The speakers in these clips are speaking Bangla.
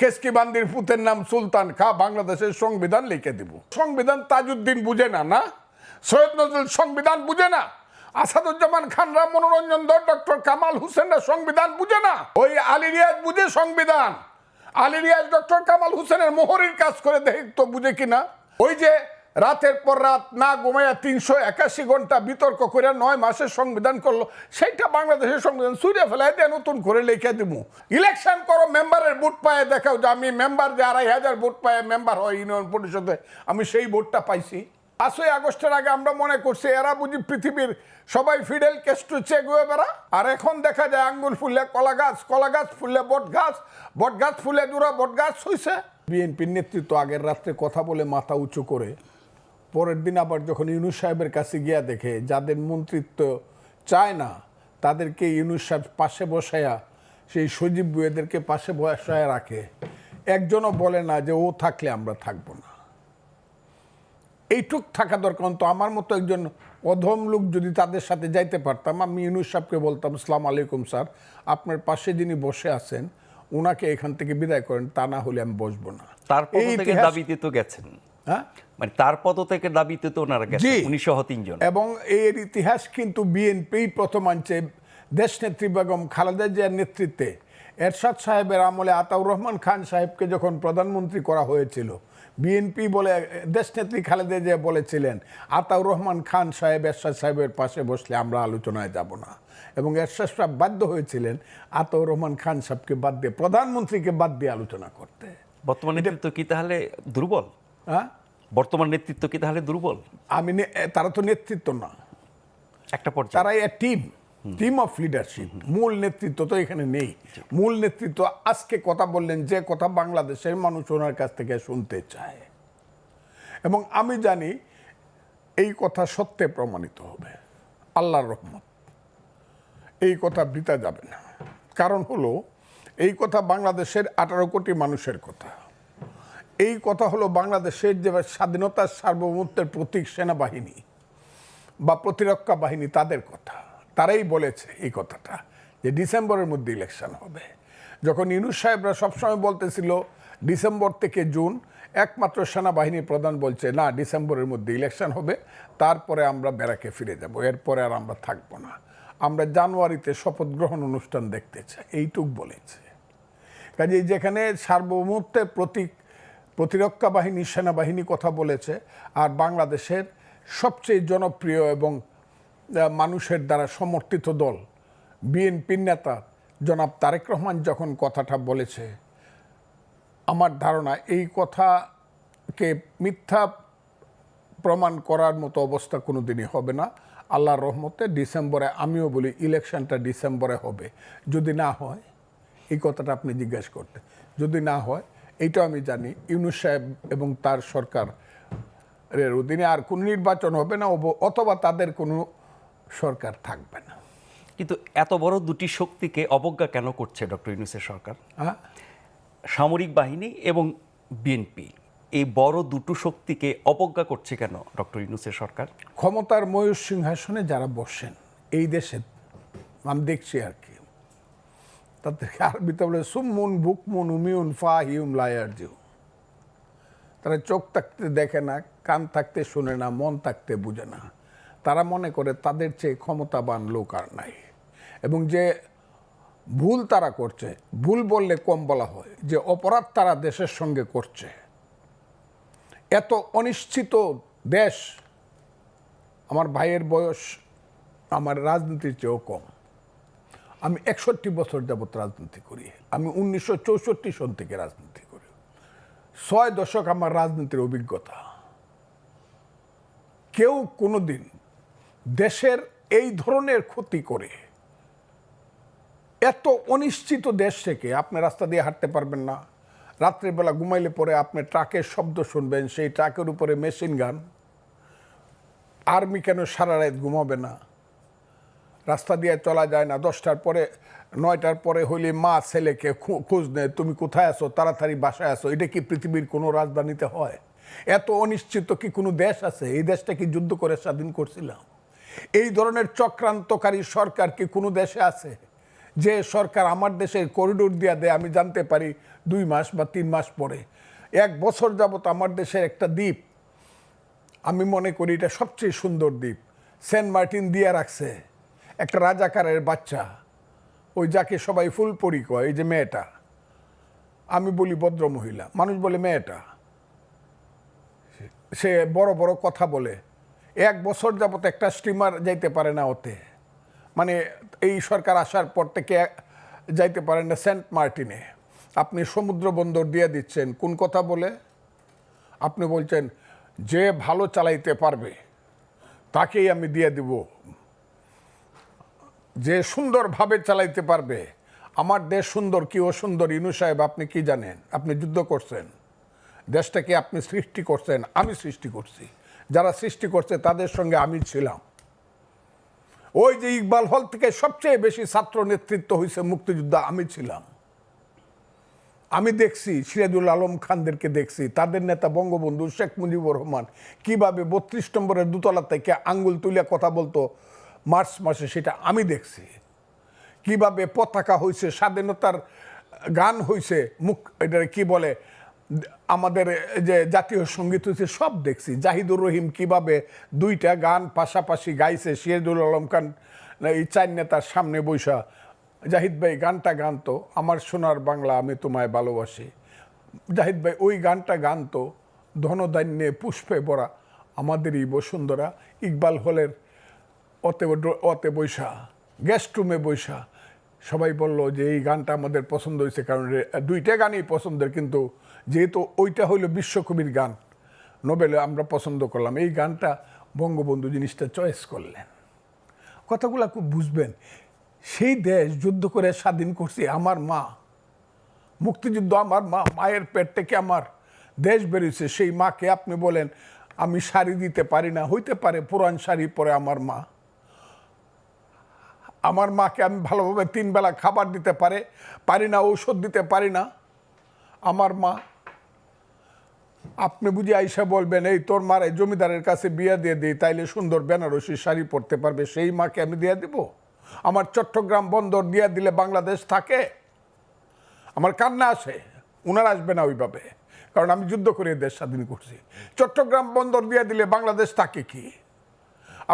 কেসকি বান্দির পুতের নাম সুলতান খা, বাংলাদেশের সংবিধান লিখে দিব। সংবিধান তাজউদ্দিন বুঝে না না? সৈয়দ নজরুল সংবিধান বুঝে না? আসাদুজ্জামান খানরা মনোরঞ্জন দর ডক্টর কামাল হোসেনরা সংবিধান বুঝে না? ওই আলী রিয়াজ বুঝে সংবিধান। আলী রিয়াজ, ডক্টর কামাল হোসেনের মোহরের কাজ করে দেখ তো বুঝে কিনা? ওই যে রাতের পর রাত না ঘুমাইয়া তিনশো একাশি ঘণ্টা বিতর্ক করে নয় মাসের সংবিধান করল, সেইটা বাংলাদেশের সংবিধান সুরে ফেলায় দিয়ে নতুন করে লিখে দিব ইলেকশন করো, মেম্বারের ভোট পায়ে দেখাও যে আমি মেম্বার যে আড়াই হাজার ভোট পায়ে মেম্বার হয় ইউনিয়ন পরিষদে, আমি সেই ভোটটা পাইছি। পাঁচই আগস্টের আগে আমরা মনে করছি এরা বুঝি পৃথিবীর সবাই ফিডেল কেস্টু চেক হয়ে বেড়া। আর এখন দেখা যায় আঙ্গুল ফুললে কলা গাছ কলা গাছ ফুললে বট গাছ বট গাছ ফুলে জোড়া বট গাছ হইছে। বিএনপির নেতৃত্ব আগের রাত্রে কথা বলে মাথা উঁচু করে পরের দিন আবার যখন ইউনুস সাহেবের কাছে গিয়া দেখে যাদের মন্ত্রিত্ব চায় না তাদেরকে ইউনুস সাহেব পাশে বসায়া সেই সজীব বুয়েদেরকে পাশে বসায় রাখে। একজনও বলে না যে ও থাকলে আমরা থাকব না। এইটুক থাকা দরকার তো আমার মতো একজন অধম লোক যদি তাদের সাথে যাইতে পারতাম আমি ইউনুস সাহেবকে বলতাম সালাম আলাইকুম স্যার আপনার পাশে যিনি বসে আছেন ওনাকে এখান থেকে বিদায় করেন তা না হলে আমি বসবো না। তারপর দাবিতে তো গেছেন। হ্যাঁ? মানে তার পদ থেকে দাবিতে তো ওনারা গেছে জি। উনি সহ তিনজন। এবং এর ইতিহাস কিন্তু বিএনপি প্রথম আনছে দেশনেত্রী বেগম খালেদা জিয়ার নেতৃত্বে। এরশাদ সাহেবের আমলে আতাউর রহমান খান সাহেবকে যখন প্রধানমন্ত্রী করা হয়েছিল বিএনপি বলে দেশনেত্রী খালেদা জিয়া বলেছিলেন আতাউর রহমান খান সাহেব এরশাদ সাহেবের পাশে বসলে আমরা আলোচনায় যাব না। এবং এরশাদ সাহেব বাধ্য হয়েছিলেন আতাউর রহমান খান সাহেবকে বাদ দিয়ে প্রধানমন্ত্রীকে বাদ দিয়ে আলোচনা করতে। বর্তমানে নেতৃত্ব কি তাহলে দুর্বল? হ্যাঁ? বর্তমান নেতৃত্ব কি তাহলে দুর্বল? আমি নে- তারা তো নেতৃত্ব না। একটা পর্যায়ে। তারা A team team of leadership মূল নেতৃত্ব তো এখানে নেই। মূল নেতৃত্ব আজকে কথা বললেন যে কথা বাংলাদেশের মানুষ ওনার কাছ থেকে শুনতে চায়। এবং আমি জানি এই কথা সত্যে প্রমাণিত হবে। আল্লাহর রহমত। এই কথা বৃতা যাবে না। কারণ হলো এই কথা বাংলাদেশের আঠারো কোটি মানুষের কথা। এই কথা হলো বাংলাদেশের যে স্বাধীনতার সার্বভৌমত্বের প্রতীক সেনাবাহিনী বা প্রতিরক্ষা বাহিনী, তাদের কথা। তারাই বলেছে এই কথাটা, যে ডিসেম্বরের মধ্যে ইলেকশন হবে। যখন ইউনুস সাহেবরা সবসময় বলতেছিল, ডিসেম্বর থেকে জুন একমাত্র সেনাবাহিনী প্রধান বলছে, না, ডিসেম্বরের মধ্যে ইলেকশন হবে, তারপরে আমরা ব্যারাকে ফিরে যাব, এরপরে আর আমরা থাকব না। আমরা জানুয়ারিতে শপথ গ্রহণ অনুষ্ঠান দেখতে চাই। এইটুক বলেছে। কাজেই যেখানে সার্বভৌমত্বের প্রতীক প্রতিরক্ষা বাহিনী, সেনাবাহিনী কথা বলেছে আর বাংলাদেশের সবচেয়ে জনপ্রিয় এবং মানুষের দ্বারা সমর্থিত দল, বিএনপির নেতা জনাব তারেক রহমান যখন কথাটা বলেছে, আমার ধারণা এই কথাকে মিথ্যা প্রমাণ করার মতো অবস্থা কোনো দিনই হবে না। আল্লাহর রহমতে ডিসেম্বরে, আমিও বলি ইলেকশনটা ডিসেম্বরে হবে। যদি না হয়, এই কথাটা আপনি জিজ্ঞেস করতে, যদি না হয় এইটা আমি জানি। ইউনুস সাহেব এবং তার সরকার এর অধীনে আর কোনো নির্বাচন হবে না অথবা তাদের কোনো সরকার থাকবে না। কিন্তু এত বড় দুটি শক্তিকে অবজ্ঞা কেন করছে ডক্টর ইউনুসের সরকার? হ্যাঁ? সামরিক বাহিনী এবং বিএনপি এই বড় দুটো শক্তিকে অবজ্ঞা করছে কেন ডক্টর ইউনুসের সরকার? ক্ষমতার ময়ূর সিংহাসনে যারা বসেন এই দেশে আমি দেখছি আর কি। তাদেরকে আরবিতে বলে সুমুন বুকমুন, উমিউন ফা হিউম লায়ার জিউ তারা চোখ থাকতে দেখে না, কান থাকতে শুনে না, মন থাকতে বুঝে না। তারা মনে করে তাদের চেয়ে ক্ষমতাবান লোক আর নাই। এবং যে ভুল তারা করছে, ভুল বললে কম বলা হয়, যে অপরাধ তারা দেশের সঙ্গে করছে। এত অনিশ্চিত দেশ, আমার ভাইয়ের বয়স, আমার রাজনীতির চেয়েও কম। আমি একষট্টি বছর যাবৎ রাজনীতি করি। আমি উনিশশো চৌষট্টি সন থেকে রাজনীতি করি। ছয় দশক আমার রাজনীতির অভিজ্ঞতা। কেউ কোনোদিন দেশের এই ধরনের ক্ষতি করে এত অনিশ্চিত দেশ থেকে আপনি রাস্তা দিয়ে হাঁটতে পারবেন না। রাত্রেবেলা ঘুমাইলে পরে আপনি ট্রাকের শব্দ শুনবেন, সেই ট্রাকের উপরে মেশিন গান। আর্মি কেন সারা রাত ঘুমাবে না? রাস্তা দিয়ে চলা যায় না, দশটার পরে, নয়টার পরে হইলে মা ছেলেকে খোঁজ নেয় তুমি কোথায় আছো? তাড়াতাড়ি বাসায় আসো এটা কি পৃথিবীর কোনো রাজধানীতে হয়? এত অনিশ্চিত কি কোনো দেশ আছে? এই দেশটা কি যুদ্ধ করে স্বাধীন করছিলাম? এই ধরনের চক্রান্তকারী সরকার কি কোনো দেশে আছে? যে সরকার আমার দেশের করিডোর দিয়া দেয়, আমি জানতে পারি দুই মাস বা তিন মাস পরে। এক বছর যাবত আমার দেশের একটা দ্বীপ। আমি মনে করি এটা সবচেয়ে সুন্দর দ্বীপ। সেন্ট মার্টিন দিয়ে রাখছে। একটা রাজাকারের বাচ্চা, ওই যাকে সবাই ফুলপরি কয়, এই যে মেয়েটা। আমি বলি ভদ্র মহিলা, মানুষ বলে মেয়েটা। সে বড় বড় কথা বলে। এক বছর যাবত একটা স্টিমার যাইতে পারে না ওতে। মানে এই সরকার আসার পর থেকে যাইতে পারেন না সেন্ট মার্টিনে। আপনি সমুদ্র বন্দর দিয়ে দিচ্ছেন, কোন কথা বলে? আপনি বলছেন, যে ভালো চালাইতে পারবে, তাকেই আমি দিয়ে দিব। যে সুন্দরভাবে চালাইতে পারবে। আমার দেশ সুন্দর কি ও সুন্দর ইনু সাহেব, আপনি কি জানেন? আপনি যুদ্ধ করছেন। দেশটাকে আপনি সৃষ্টি করছেন? আমি সৃষ্টি করছি। যারা সৃষ্টি করছে, তাদের সঙ্গে আমি ছিলাম। ওই যে ইকবাল হল থেকে সবচেয়ে বেশি ছাত্র নেতৃত্ব হয়েছে মুক্তিযুদ্ধ, আমি ছিলাম। আমি দেখছি, সিরাজুল আলম খানদেরকে দেখছি। তাদের নেতা বঙ্গবন্ধু শেখ মুজিবুর রহমান কীভাবে বত্রিশ নম্বরের দোতলা থেকে আঙ্গুল তুলে কথা বলতো মার্চ মাসে সেটা আমি দেখছি। কীভাবে পতাকা হয়েছে স্বাধীনতার গান হয়েছে মুখ এটা কি বলে, আমাদের যে জাতীয় সংগীত হয়েছে সব দেখছি। জাহিদুর রহিম কীভাবে দুইটা গান পাশাপাশি গাইছে, সিরাজুল আলম খান, এই চার নেতার সামনে বৈশা জাহিদ ভাই, গানটা গানতো আমার সোনার বাংলা আমি তোমায় ভালোবাসি। জাহিদ ভাই, ওই গানটা গানতো ধনধান্যে পুষ্পে ভরা আমাদেরই বসুন্ধরা। ইকবাল হলের অতে অতে বৈশা গেস্ট রুমে বৈশা। সবাই বলল যে এই গানটা আমাদের পছন্দ হয়েছে কারণ দুইটা গানই পছন্দের, কিন্তু যেহেতু ওইটা হইল বিশ্বকবির গান, নোবেলে আমরা পছন্দ করলাম। এই গানটা বঙ্গবন্ধু জিনিসটা চয়েস করলেন। কথাগুলো খুব বুঝবেন। সেই দেশ যুদ্ধ করে স্বাধীন করছে আমার মা। মুক্তিযুদ্ধ আমার মা, মায়ের পেট থেকে আমার দেশ বেরিয়েছে। সেই মাকে আপনি বলেন, আমি শাড়ি দিতে পারি না। হইতে পারে, পুরান শাড়ি পরে আমার মা। আমার মাকে আমি ভালোভাবে তিনবেলা খাবার দিতে পারে, পারি না, ঔষধ দিতে পারি না। আমার মা, আপনি বুঝি আইসা বলবেন, এই তোর মারে জমিদারের কাছে বিয়ে দিয়ে দিই, তাইলে সুন্দর বেনারসি শাড়ি পরতে পারবে, সেই মাকে আমি দিয়ে দিব। আমার চট্টগ্রাম বন্দর দিয়ে দিলে বাংলাদেশ থাকে। আমার কান্না আসে, উনার আসবে না ওইভাবে, কারণ আমি যুদ্ধ করে দেশ স্বাধীন করছি। চট্টগ্রাম বন্দর দিয়ে দিলে বাংলাদেশ থাকে কি?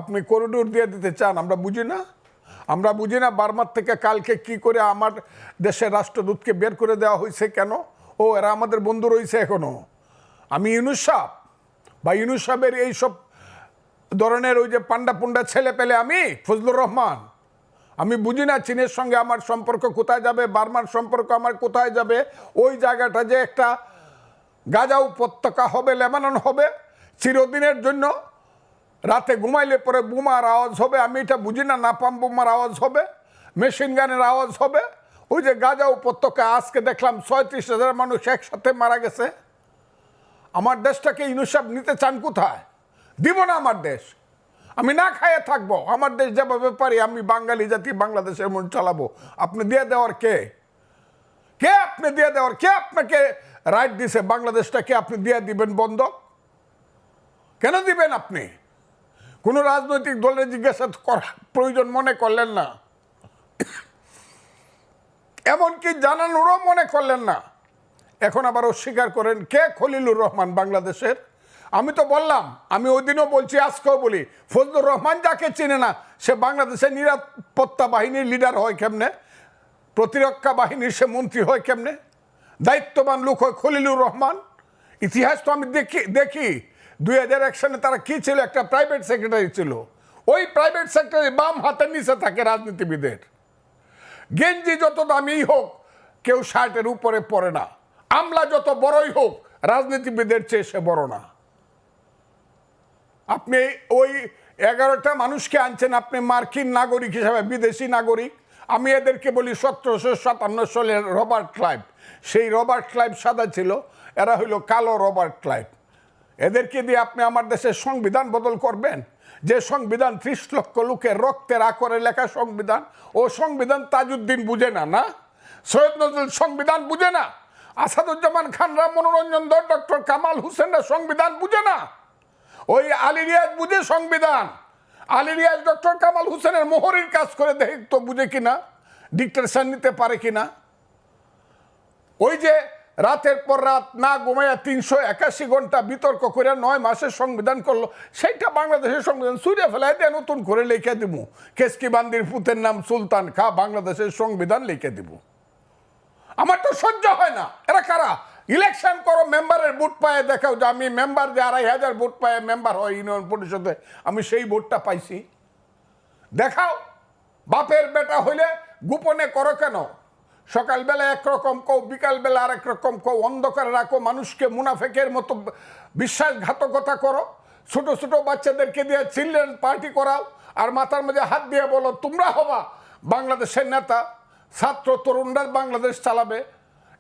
আপনি করিডোর দিয়ে দিতে চান, আমরা বুঝি না? আমরা বুঝি না বার্মার থেকে কালকে কি করে আমার দেশের রাষ্ট্রদূতকে বের করে দেওয়া হয়েছে কেন? ও, এরা আমাদের বন্ধু রয়েছে এখনও আমি ইউনুস বা ইউনুস এইসব ধরনের ওই যে পান্ডা পুন্ডা ছেলে পেলে আমি, ফজলুর রহমান। আমি বুঝি না চীনের সঙ্গে আমার সম্পর্ক কোথায় যাবে, বার্মার সম্পর্ক আমার কোথায় যাবে, ওই জায়গাটা যে একটা গাজা উপত্যকা হবে, লেবানন হবে, চিরদিনের জন্য রাতে ঘুমাইলে পরে বোমার আওয়াজ হবে, আমি এটা বুঝি না, নাপাম বোমার আওয়াজ হবে মেশিন গানের আওয়াজ হবে। ওই যে গাজা উপত্যকা, আজকে দেখলাম ছয়ত্রিশ হাজার মানুষ একসাথে মারা গেছে। আমার দেশটাকে ইনুসাব নিতে চান কোথায়? দিব না আমার দেশ। আমি না খাইয়ে থাকব, আমার দেশ যেভাবে পারি আমি বাঙালি জাতি বাংলাদেশের মন চালাবো। আপনি দিয়ে দেওয়ার কে? কে আপনি দিয়ে দেওয়ার? কে আপনাকে রাইট দিছে? বাংলাদেশটাকে আপনি দিয়ে দিবেন বন্ধ? কেন দিবেন আপনি? কোনো রাজনৈতিক দলের জিজ্ঞাসা করার প্রয়োজন মনে করলেন না। এমনকি জানানোরও মনে করলেন না। এখন আবার অস্বীকার করেন, কে খলিলুর রহমান বাংলাদেশের? আমি তো বললাম, আমি ওই দিনও বলছি, আজকেও বলি, ফজলুর রহমান যাকে চিনে না, সে বাংলাদেশের নিরাপত্তা বাহিনীর লিডার হয় কেমনে? প্রতিরক্ষা বাহিনীর সে মন্ত্রী হয় কেমনে? দায়িত্ববান লোক হয় খলিলুর রহমান? ইতিহাস তো আমি দেখি দেখি। দুই হাজার এক সালে তারা কি ছিল? একটা প্রাইভেট সেক্রেটারি ছিল। ওই প্রাইভেট সেক্রেটারি বাম হাতের নিচে থাকে রাজনীতিবিদের। গেঞ্জি যত দামি হোক, কেউ শার্টের উপরে পড়ে না। আমলা যত বড়ই হোক, রাজনীতিবিদের চেয়ে সে বড় না। আপনি ওই এগারোটা মানুষকে আনছেন, আপনি মার্কিন নাগরিক হিসাবে, বিদেশি নাগরিক। আমি এদেরকে বলি সতেরোশো সাতান্ন সালের রবার্ট ক্লাইভ। সেই রবার্ট ক্লাইভ সাদা ছিল, এরা হইল কালো রবার্ট ক্লাইভ। এদেরকে দিয়ে আপনি আমার দেশের সংবিধান বদল করবেন। যে সংবিধান ত্রিশ লক্ষ লোকের রক্তের আকরে লেখা সংবিধান, ও সংবিধান তাজউদ্দিন বুঝে না না? সৈয়দ নজরুল সংবিধান বুঝে না? আসাদুজ্জামান খানরা মনোরঞ্জন দর ডক্টর কামাল হোসেনরা সংবিধান বুঝে না? ওই আলী রিয়াজ বুঝে সংবিধান। আলী রিয়াজ, ডক্টর কামাল হুসেনের মোহরের কাজ করে দেখতো বুঝে কিনা? ডিক্টেশন নিতে পারে কিনা? ওই যে রাতের পর রাত না ঘুমাইয়া তিনশো একাশি ঘণ্টা বিতর্ক করে নয় মাসের সংবিধান করল, সেইটা বাংলাদেশের সংবিধান। সুরে ফেলায় দিয়ে নতুন করে লিখে দিব কেসকি বান্দির পুতের নাম সুলতান খা, বাংলাদেশের সংবিধান লিখে দিব আমার তো সহ্য হয় না। এরা কারা? ইলেকশন করো, মেম্বারের ভোট পায়ে দেখাও যে আমি মেম্বার যে আড়াই হাজার ভোট পায়ে মেম্বার হয় ইউনিয়ন পরিষদে, আমি সেই ভোটটা পাইছি। দেখাও, বাপের বেটা হইলে গোপনে করো কেন? সকালবেলা একরকম কও, বিকালবেলা আর রকম কও, অন্ধকার রাখো, মানুষকে মুনাফেকের মতো বিশ্বাসঘাতকতা করো। ছোট ছোট বাচ্চাদেরকে দিয়ে চিলড্রেন পার্টি করাও। আর মাথার মধ্যে হাত দিয়ে বলো, তোমরা হবা বাংলাদেশের নেতা, ছাত্র তরুণরা বাংলাদেশ চালাবে।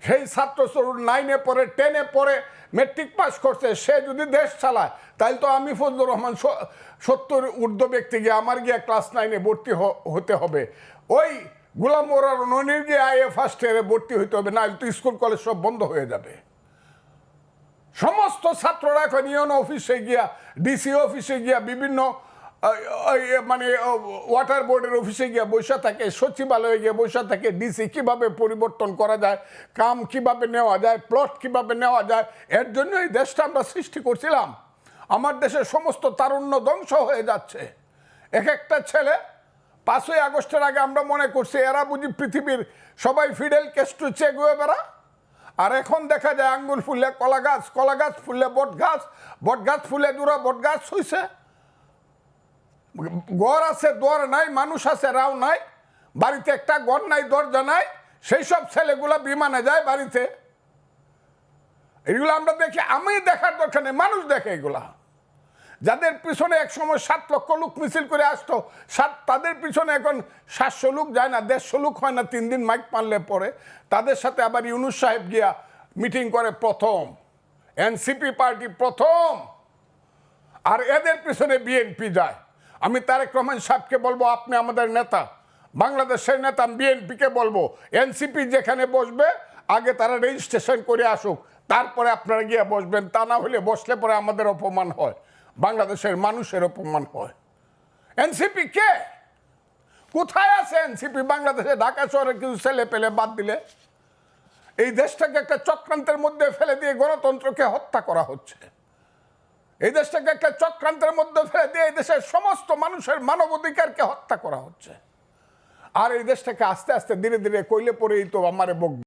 সেই ছাত্র তরুণ নাইনে পড়ে টেনে পড়ে মেট্রিক পাস করছে। সে যদি দেশ চালায় তাহলে তো আমি ফজলুর রহমান সত্তর ঊর্ধ্ব ব্যক্তি গিয়ে আমার গিয়ে ক্লাস নাইনে ভর্তি হতে হবে। ওই গুলাম মোরার ননির গিয়ে আইএ ফার্স্ট ইয়ারে ভর্তি হইতে হবে, না তো স্কুল কলেজ সব বন্ধ হয়ে যাবে। সমস্ত ছাত্ররা এখন ইউন অফিসে গিয়া, ডিসি অফিসে গিয়া, বিভিন্ন মানে ওয়াটার বোর্ডের অফিসে গিয়া বসে থাকে, সচিবালয়ে গিয়ে বসে থাকে, ডিসি কীভাবে পরিবর্তন করা যায়, কাম কীভাবে নেওয়া যায় প্লট কীভাবে নেওয়া যায়, এর জন্য এই দেশটা আমরা সৃষ্টি করছিলাম। আমার দেশের সমস্ত তারুণ্য ধ্বংস হয়ে যাচ্ছে। এক একটা ছেলে পাঁচই আগস্টের আগে আমরা মনে করছি, এরা বুঝি পৃথিবীর সবাই ফিডেল কেস্টু চেক হয়ে বেড়া। আর এখন দেখা যায় আঙ্গুল ফুললে কলা গাছ কলা গাছ ফুললে বট গাছ বট গাছ ফুলে দূরা বট গাছ হইছে। ঘর আছে, দর নাই, মানুষ আছে, রাও নাই, বাড়িতে একটা ঘর নাই, দরজা নাই সেই সব ছেলেগুলা বিমানে যায় বাড়িতে। এগুলো আমরা দেখি, আমি দেখার দরকার নেই, মানুষ দেখে এগুলা। যাদের পিছনে এক সময় সাত লক্ষ লোক মিছিল করে আসতো, সাত, তাদের পিছনে এখন সাতশো লোক যায় না, দেড়শো লোক হয় না, তিন দিন মাইক পারলে পরে। তাদের সাথে আবার ইউনুস সাহেব গিয়া মিটিং করে প্রথম। এনসিপি পার্টি প্রথম। আর এদের পিছনে বিএনপি যায়। আমি তারেক রহমান সাহেবকে বলব, আপনি আমাদের নেতা, বাংলাদেশের নেতা বিএনপিকে বলব, এনসিপি যেখানে বসবে, আগে তারা রেজিস্ট্রেশন করে আসুক, তারপরে আপনারা গিয়ে বসবেন, তা না হলে বসলে পরে আমাদের অপমান হয়। বাংলাদেশের মানুষের অপমান হয়। এনসিপি কে? কোথায় আছে এনসিপি? বাংলাদেশে ঢাকা শহরে কিছু ছেলে পেলে বাদ দিলে? এই দেশটাকে একটা চক্রান্তের মধ্যে ফেলে দিয়ে গণতন্ত্রকে হত্যা করা হচ্ছে। এই দেশটাকে একটা চক্রান্তের মধ্যে ফেলে দিয়ে এই দেশের সমস্ত মানুষের মানবাধিকারকে হত্যা করা হচ্ছে। আর এই দেশটাকে আস্তে আস্তে ধীরে ধীরে কইলে পরেই তো আমারে বকবে।